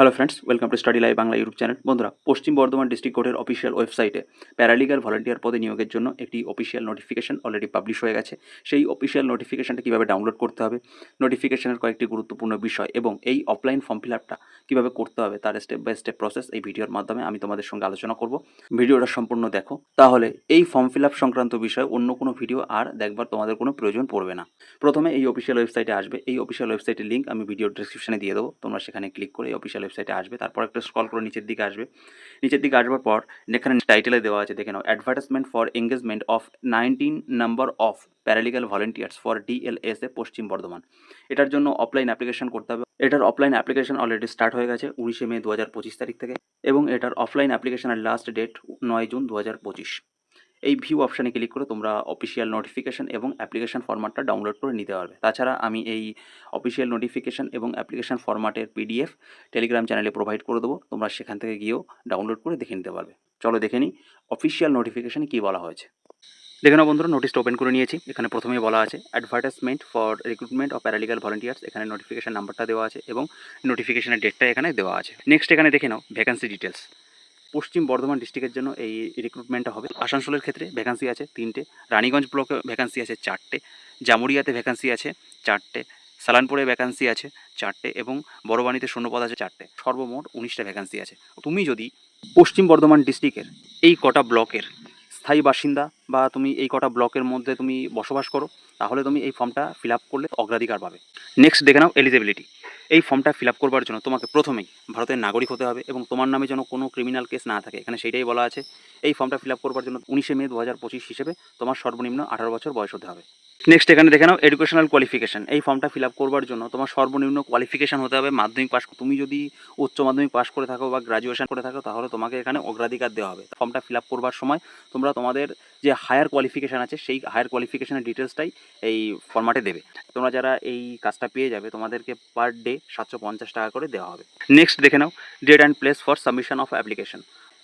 Hello friends welcome to study live Bangla YouTube channel বন্ধুরা, পশ্চিম Bardhaman district কোর্টের official ওয়েবসাইটে paralegal volunteer পদে নিয়োগের জন্য একটি অফিসিয়াল নোটিফিকেশন অলরেডি পাবলিশ হয়ে গেছে। সেই অফিসিয়াল নোটিফিকেশনটা কীভাবে ডাউনলোড করতে হবে নোটিফিকেশনের কয়েকটি গুরুত্বপূর্ণ বিষয় এবং এই অফলাইন ফর্ম ফিল আপটা কীভাবে করতে হবে, তার স্টেপ বাই স্টেপ প্রসেস এই ভিডিওর মাধ্যমে আমি তোমাদের সঙ্গে আলোচনা করব। ভিডিওটা সম্পূর্ণ দেখো। তাহলে এই ফর্ম ফিল আপ সংক্রান্ত বিষয়ে অন্য কোনো ভিডিও আর দেখবার তোমাদের কোনো প্রয়োজন পড়বে না। প্রথমে এই অফিসিয়াল ওয়েবসাইটে আসবে। এই অফিসিয়াল ওয়েবসাইটের লিঙ্ক আমি ভিডিও ডিসক্রিপশনে দিয়ে দেবো। তোমরা সেখানে ক্লিক করে এই অফিসিয়াল ওয়েবসাইটে আসবে, তারপর একটা স্ক্রল করে নিচের দিকে আসবে। নিচের দিকে আসবার পর এখানে টাইটেলে দেওয়া আছে, দেখে নাও advertisement for engagement of nineteen number of paralegal volunteers for DLS A Paschim Bardhaman. এটার জন্য অফলাইন অ্যাপ্লিকেশন করতে হবে। এটার অফলাইন অ্যাপ্লিকেশন অলরেডি স্টার্ট হয়ে গেছে উনিশে মে দু তারিখ থেকে এবং এটার অফলাইন অ্যাপ্লিকেশনের লাস্ট ডেট নয় জুন দু এই ভিউ অপশানে ক্লিক করে তোমরা অফিসিয়াল নোটিফিকেশন এবং অ্যাপ্লিকেশান ফরম্যাটটা ডাউনলোড করে নিতে পারবে। তাছাড়া আমি এই অফিসিয়াল নোটিফিকেশন এবং অ্যাপ্লিকেশন ফরম্যাটের পিডিএফ টেলিগ্রাম চ্যানেলে প্রোভাইড করে দেবো। তোমরা সেখান থেকে গিয়েও ডাউনলোড করে দেখে নিতে পারবে। চলো দেখে নিই অফিসিয়াল নোটিফিকেশানে কী বলা হয়েছে। দেখে নাও বন্ধুরা নোটিশটা ওপেন করে নিয়েছি। এখানে প্রথমেই বলা আছে advertisement for recruitment of paralegal volunteers এখানে নোটিফিকেশন নাম্বারটা দেওয়া আছে এবং নোটিফিকেশনের ডেটটা এখানে দেওয়া আছে। নেক্সট এখানে দেখে নাও ভ্যাকান্সি ডিটেলস পশ্চিম বর্ধমান ডিস্ট্রিক্টের জন্য এই রিক্রুটমেন্টটা হবে। আসানসোলের ক্ষেত্রে ভ্যাকান্সি আছে তিনটে, রানীগঞ্জ ব্লকে ভ্যাকান্সি আছে চারটে, জামুরিয়াতে ভ্যাকান্সি আছে চারটে, সালানপুরে ভ্যাকান্সি আছে চারটে এবং বড়বাণীতে শূন্যপদ আছে চারটে। সর্বমোট উনিশটা ভ্যাকান্সি আছে। তুমি যদি পশ্চিম বর্ধমান ডিস্ট্রিক্টের এই কটা ব্লকের স্থায়ী বাসিন্দা বা তুমি এই কটা ব্লকের মধ্যে তুমি বসবাস করো, তাহলে তুমি এই ফর্মটা ফিল আপ করলে অগ্রাধিকার পাবে। নেক্সট দেখে নাও এলিজিবিলিটি এই ফর্মটা ফিল করবার জন্য তোমাকে প্রথমেই ভারতের নাগরিক হতে হবে এবং তোমার নামে যেন কোনো ক্রিমিনাল কেস না থাকে। এখানে সেইটাই বলা আছে। এই ফর্মটা ফিল আপ করবার জন্য উনিশে মে দু হাজার পঁচিশ হিসেবে তোমার সর্বনিম্ন আঠারো বছর বয়স হতে হবে। নেক্সট এখানে দেখে নাও এডুকেশনাল কোয়ালিফিকেশন এই ফর্মটা ফিল আপ করবার জন্য তোমার সর্বনিম্ন কোয়ালিফিকেশন হতে হবে মাধ্যমিক পাস তুমি যদি উচ্চ মাধ্যমিক পাস করে থাকো বা গ্রাজুয়েশন করে থাকো, তাহলে তোমাকে এখানে অগ্রাধিকার দেওয়া হবে। ফর্মটা ফিল আপ করবার সময় তোমরা তোমাদের যে হায়ার কোয়ালিফিকেশান আছে, সেই হায়ার কোয়ালিফিকেশানের ডিটেলসটাই এই ফর্ম্যাটে দেবে। তোমরা যারা এই কাজটা পেয়ে যাবে, তোমাদেরকে পার ডে সাতশো পঞ্চাশ টাকা করে দেওয়া হবে। নেক্সট দেখে নাও date and place for submission of application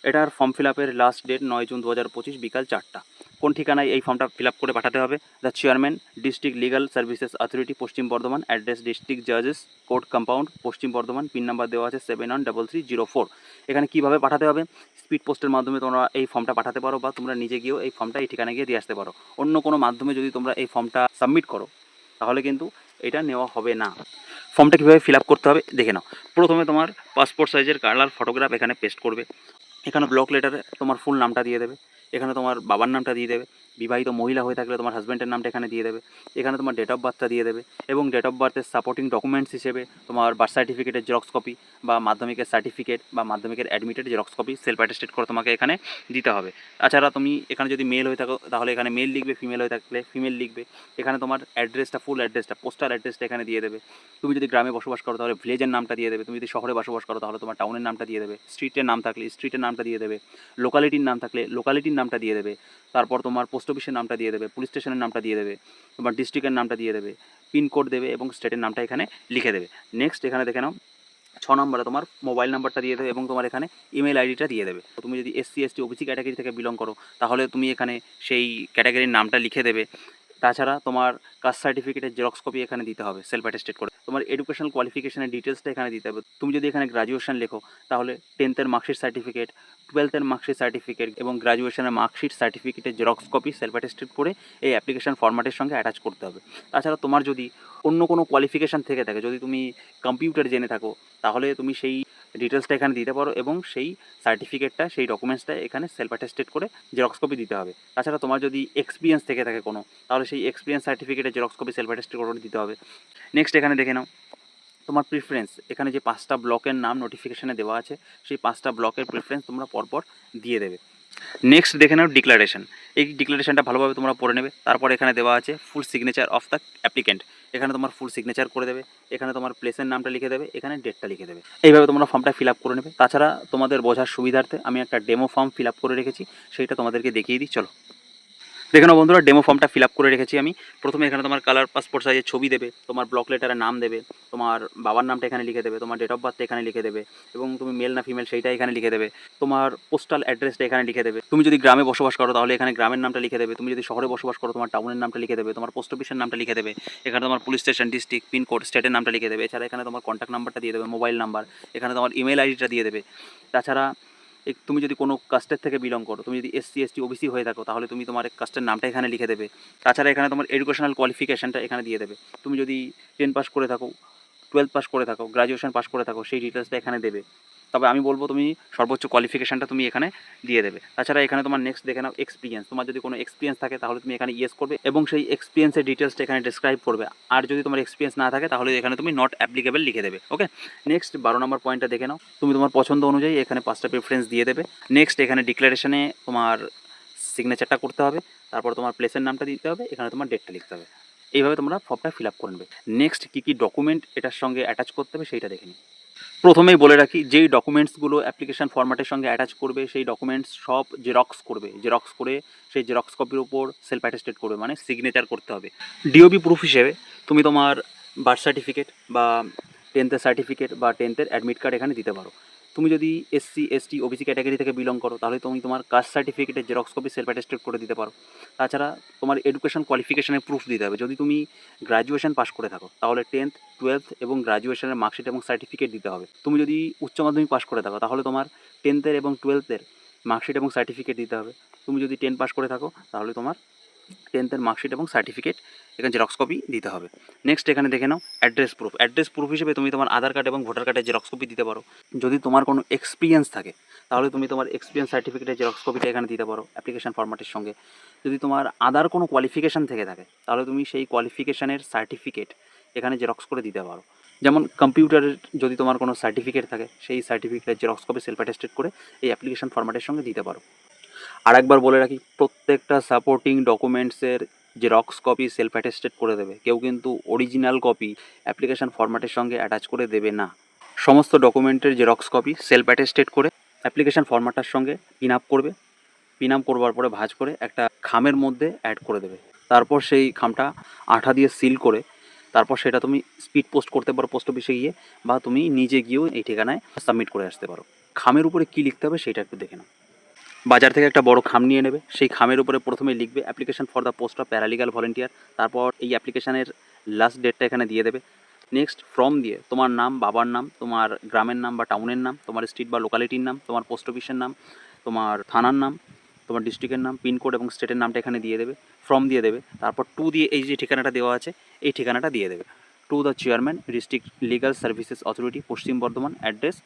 এটার ফর্ম ফিল আপের লাস্ট ডেট নয় জুন দু হাজার পঁচিশ বিকাল চারটা। কোন ঠিকানায় এই ফর্মটা ফিল করে পাঠাতে হবে? The chairman district legal services authority Paschim Bardhaman address district জাজেস court compound Paschim Bardhaman pin number দেওয়া আছে seven one double three zero four এখানে কীভাবে পাঠাতে হবে? স্পিড পোস্টের মাধ্যমে তোমরা এই ফর্মটা পাঠাতে পারো বা তোমরা নিজে গিয়েও এই ফর্মটা এই ঠিকানায় গিয়ে দিয়ে আসতে পারো। অন্য কোনো মাধ্যমে যদি তোমরা এই ফর্মটা সাবমিট করো, তাহলে কিন্তু এটা নেওয়া হবে না। ফর্মটা কীভাবে ফিল করতে হবে? দেখে নাও। প্রথমে তোমার পাসপোর্ট সাইজের কালার ফটোগ্রাফ এখানে পেস্ট করবে। এখানে ব্লক লেটারে তোমার ফুল নামটা দিয়ে দেবে। এখানে তোমার বাবার নামটা দিয়ে দেবে। বিবাহিত মহিলা হয়ে থাকলে তোমার হাজব্যান্ডের নামটা এখানে দিয়ে দেবে। এখানে তোমার ডেট অফ বার্থটা দিয়ে দেবে এবং ডেট অফ বার্থের সাপোর্টিং ডকুমেন্টস হিসেবে তোমার বার্থ সার্টিফিকেটের জেরক্স কপি বা মাধ্যমিকের সার্টিফিকেট বা মাধ্যমিকের admitted xerox copy self attested করে তোমাকে এখানে দিতে হবে। তাছাড়া তুমি এখানে যদি মেল হয়ে থাকো, তাহলে এখানে মেল লিখবে ফিমেল হয়ে থাকলে ফিমেল লিখবে। এখানে তোমার অ্যাড্রেসটা ফুল অ্যাড্রেসটা পোস্টাল অ্যাড্রেসটা এখানে দিয়ে দেবে। তুমি যদি গ্রামে বসবাস করো, তাহলে ভিলেজের নামটা দিয়ে দেবে। তুমি যদি শহরে বসবাস করো, তাহলে তোমার টাউনের নামটা দিয়ে দেবে। স্ট্রিটের নাম থাকলে স্ট্রিটের নামটা দিয়ে দেবে। লোকালিটির নাম থাকলে লোকালিটির নামটা দিয়ে দেবে। তারপর তোমার পোস্ট অফিসের নামটা দিয়ে দেবে, পুলিশ স্টেশনের নামটা দিয়ে দেবে তোমার ডিস্ট্রিক্টের নামটা দিয়ে দেবে পিনকোড দেবে এবং স্টেটের নামটা এখানে লিখে দেবে। নেক্সট এখানে দেখে নাও, ছ নম্বরে তোমার মোবাইল নাম্বারটা দিয়ে দেবে এবং তোমার এখানে ইমেল আইডিটা দিয়ে দেবে। তুমি যদি এসসি এসটি ওবিসি ক্যাটাগরি থেকে বিলং করো, তাহলে তুমি এখানে সেই ক্যাটাগরির নামটা লিখে দেবে। তাছাড়া তোমার কাস্ট সার্টিফিকেটের জেরক্স কপি এখানে দিতে হবে সেলফ অ্যাটেস্টেড করে। তোমার এডুকেশনাল কোয়ালিফিকেশনের ডিটেলসটা এখানে দিতে হবে। তুমি যদি এখানে গ্রাজুয়েশন লেখো, তাহলে টেন্থের মার্কশিট সার্টিফিকেট টুয়েলথের মার্কশিট সার্টিফিকেট এবং গ্রাজুয়েশনের মার্কশিট সার্টিফিকেটের জেরক্স কপি সেলফ অ্যাটেস্টেড করে এই অ্যাপ্লিকেশন ফরম্যাটের সঙ্গে অ্যাটাচ করতে হবে। তাছাড়া তোমার যদি অন্য কোনো কোয়ালিফিকেশান থেকে থাকে, যদি তুমি কম্পিউটার জেনে থাকো তাহলে তুমি সেই ডিটেলসটা এখানে দিতে পারো এবং সেই সার্টিফিকেটটা সেই ডকুমেন্টসটা এখানে সেলফ অ্যাটেস্টেড করে জেরক্স কপি দিতে হবে। তাছাড়া তোমার যদি এক্সপিরিয়েন্স থেকে থাকে কোনো, তাহলে সেই এক্সপিরিয়েন্স সার্টিফিকেটে জেরক্স কপি সেলফ অ্যাটেস্টেড করে দিতে হবে। নেক্সট এখানে দেখে নাও, তোমার প্রিফারেন্স এখানে যে পাঁচটা ব্লকের নাম নোটিফিকেশানে দেওয়া আছে, সেই পাঁচটা ব্লকের প্রিফারেন্স তোমরা পরপর দিয়ে দেবে। নেক্সট দেখে নাও ডিক্লারেশন এই ডিক্লারেশনটা ভালোভাবে তোমরা পড়ে নেবে। তারপর এখানে দেওয়া আছে full signature of the applicant এখানে তোমার ফুল সিগনেচার করে দেবে। এখানে তোমার প্লেসের নামটা লিখে দেবে। এখানে ডেটটা লিখে দেবে। এইভাবে তোমরা ফর্মটা ফিল করে নেবে। তাছাড়া তোমাদের বোঝার সুবিধার্থে আমি একটা ডেমো ফর্ম ফিল করে রেখেছি। সেইটা তোমাদেরকে দেখিয়ে দিই। চলো। দেখে নাও বন্ধুরা ডেমো ফর্মটা ফিল আপ করে রেখেছি আমি। প্রথমে এখানে তোমার কালার পাসপোর্ট সাইজের ছবি দেবে, তোমার ব্লক লেটারের নাম দেবে, তোমার বাবার নামটা এখানে লিখে দেবে, তোমার ডেট অফ বার্থ এখানে লিখে দেবে, এবং তুমি মেল না ফিমেল সেইটা এখানে লিখে দেবে, তোমার পোস্টাল অ্যাড্রেসটা এখানে লিখে দেবে। তুমি যদি গ্রামে বসবাস করো, তাহলে এখানে গ্রামের নামটা লিখে দেবে। তুমি যদি শহরে বসবাস করো, তোমার টাউনের নামটা লিখে দেবে, তোমার পোস্ট অফিসের নামটা লিখে দেবে। এখানে তোমার পুলিশ স্টেশন ডিস্ট্রিক্ট পিনকোড স্টেটের নামটা লিখে দেবে। এছাড়া এখানে তোমার কন্ট্যাক্ট নাম্বারটা দিয়ে দেবে মোবাইল নাম্বার এখানে তোমার ইমেল আইডিটা দিয়ে দেবে। তাছাড়া তুমি যদি কোনো কাস্টের থেকে বিলং করো, তুমি যদি এসসি এসটি ওবিসি হয়ে থাকো, তাহলে তুমি তোমার কাস্টের নামটা এখানে লিখে দেবে। তাছাড়া এখানে তোমার এডুকেশনাল কোয়ালিফিকেশানটা এখানে দিয়ে দেবে। তুমি যদি টেন পাস করে থাকো টুয়েলভ পাস করে থাকো গ্রাজুয়েশন পাস করে থাকো, সেই ডিটেলসটা এখানে দেবে। তবে আমি বলব তুমি সর্বোচ্চ কোয়ালিফিকেশানটা তুমি এখানে দিয়ে দেবে। তাছাড়া এখানে তোমার নেক্সট দেখে নাও এক্সপিরিয়েন্স তোমার যদি কোনো এক্সপিরিয়েন্স থাকে, তাহলে তুমি এখানে ইয়েস করবে এবং সেই এক্সপিরিয়েন্সের ডিটেলসটা এখানে ডিসক্রাইব করবে। আর যদি তোমার এক্সপিরিয়েন্স না থাকে, তাহলে এখানে তুমি নট অ্যাপ্লিকেবল লিখে দেবে ওকে নেক্সট বারো নম্বর পয়েন্টটা দেখে নাও। তুমি তোমার পছন্দ অনুযায়ী এখানে পাঁচটা প্রেফারেন্স দিয়ে দেবে। নেক্সট এখানে ডিক্লারেশনে তোমার সিগনেচারটা করতে হবে। তারপর তোমার প্লেসের নামটা দিতে হবে। এখানে তোমার ডেটটা লিখতে হবে। এইভাবে তোমরা ফর্মটা ফিল আপ করে নেবে। নেক্সট কী কী ডকুমেন্ট এটার সঙ্গে অ্যাটাচ করতে হবে, সেইটা দেখে নিই প্রথমেই বলে রাখি, যেই ডকুমেন্টসগুলো অ্যাপ্লিকেশন ফরম্যাটের সঙ্গে অ্যাটাচ করবে, সেই ডকুমেন্টস সব জেরক্স করবে। জেরক্স করে সেই জেরক্স কপির উপর সেলফ অ্যাটেস্টেড করবে মানে সিগনেচার করতে হবে। ডিওবি প্রুফ হিসেবে তুমি তোমার বার্থ সার্টিফিকেট বা টেন্থের সার্টিফিকেট বা টেন্থের অ্যাডমিট কার্ড এখানে দিতে পারো। তুমি যদি এসসি এসটি ওবিসি ক্যাটাগরি থেকে বিলং করো, তাহলে তুমি তোমার কাস্ট সার্টিফিকেটের জেরক্স কপি সেলফ অ্যাটেস্টেড করে দিতে পারো। তাছাড়া তোমার এডুকেশন কোয়ালিফিকেশনের প্রুফ দিতে হবে। যদি তুমি গ্র্যাজুয়েশন পাস করে থাকো, তাহলে টেন্থ টুয়েলথ এবং গ্র্যাজুয়েশনের মার্কশিট এবং সার্টিফিকেট দিতে হবে। তুমি যদি উচ্চ মাধ্যমিক পাস করে থাকো, তাহলে তোমার টেন্থের এবং টুয়েলথের মার্কশিট এবং সার্টিফিকেট দিতে হবে। তুমি যদি টেন পাস করে থাকো, তাহলে তোমার টেন্থের মার্কশিট এবং সার্টিফিকেট এখানে জেরক্স কপি দিতে হবে। নেক্সট এখানে দেখে নাও অ্যাড্রেস প্রুফ অ্যাড্রেস প্রুফ হিসেবে তুমি তোমার আধার কার্ড এবং ভোটার কার্ডের জেরক্স কপি দিতে পারো। যদি তোমার কোনো এক্সপিরিয়েন্স থাকে, তাহলে তুমি তোমার এক্সপিরিয়েন্স সার্টিফিকেটের জেরক্স কপিটা এখানে দিতে পারো অ্যাপ্লিকেশন ফরম্যাটের সঙ্গে। যদি তোমার আদার কোনো কোয়ালিফিকেশান থেকে থাকে, তাহলে তুমি সেই কোয়ালিফিকেশানের সার্টিফিকেট এখানে জেরক্স করে দিতে পারো। যেমন কম্পিউটারের যদি তোমার কোনো সার্টিফিকেট থাকে, সেই সার্টিফিকেটের জেরক্স কপি সেলফ অ্যাটেস্টেড করে এই অ্যাপ্লিকেশন ফরম্যাটের সঙ্গে দিতে পারো। আরেকবার বলে রাখি, প্রত্যেকটা সাপোর্টিং ডকুমেন্টসের জেরক্স কপি সেলফ অ্যাটেস্টেড করে দেবে। কেউ কিন্তু অরিজিনাল কপি অ্যাপ্লিকেশন ফরম্যাটের সঙ্গে অ্যাটাচ করে দেবে না। সমস্ত ডকুমেন্টের জেরক্স কপি সেলফ অ্যাটেস্টেড করে অ্যাপ্লিকেশন ফরম্যাটটার সঙ্গে পিন আপ করবে। পিন আপ করবার পরে ভাঁজ করে একটা খামের মধ্যে অ্যাড করে দেবে। তারপর সেই খামটা আঠা দিয়ে সিল করে তারপর সেটা তুমি স্পিড পোস্ট করতে পারো পোস্ট অফিসে গিয়ে বা তুমি নিজে গিয়েও এই ঠিকানায় সাবমিট করে আসতে পারো। খামের উপরে কী লিখতে হবে সেটা একটু দেখে নাও। বাজার থেকে একটা বড় খাম নিয়ে নেবে। সেই খামের উপরে প্রথমে লিখবে application for the post of paralegal volunteer তারপর এই অ্যাপ্লিকেশানের লাস্ট ডেটটা এখানে দিয়ে দেবে। নেক্সট ফর্ম দিয়ে তোমার নাম, বাবার নাম, তোমার গ্রামের নাম বা টাউনের নাম, তোমার স্ট্রিট বা লোকালিটির নাম, তোমার পোস্ট অফিসের নাম, তোমার থানার নাম, তোমার ডিস্ট্রিক্টের নাম পিনকোড এবং স্টেটের নামটা এখানে দিয়ে দেবে। ফর্ম দিয়ে দেবে। তারপর টু দিয়ে এই যে ঠিকানাটা দেওয়া আছে, এই ঠিকানাটা দিয়ে দেবে। To the chairman district legal services authority Paschim Bardhaman address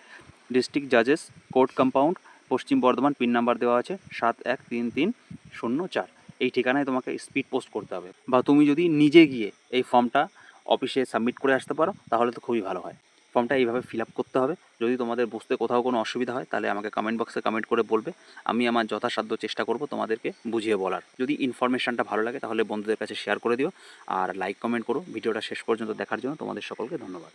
district জাজেস court compound Paschim Bardhaman pin number দেওয়া আছে সাত এক তিন তিন শূন্য চার। এই ঠিকানায় তোমাকে স্পিড পোস্ট করতে হবে। বা তুমি যদি নিজে গিয়ে এই ফর্মটা অফিসে সাবমিট করে আসতে পারো, তাহলে তো খুবই ভালো হয়। ফর্মটা এইভাবে ফিল আপ করতে হবে। যদি তোমাদের বুঝতে কোথাও কোনো অসুবিধা হয়, তাহলে আমাকে কমেন্ট বক্সে কমেন্ট করে বলবে। আমি আমার যথাসাধ্য চেষ্টা করব তোমাদেরকে বুঝিয়ে বলার। যদি ইনফরমেশনটা ভালো লাগে, তাহলে বন্ধুদের কাছে শেয়ার করে দিও। আর লাইক কমেন্ট করো। ভিডিওটা শেষ পর্যন্ত দেখার জন্য তোমাদের সকলকে ধন্যবাদ।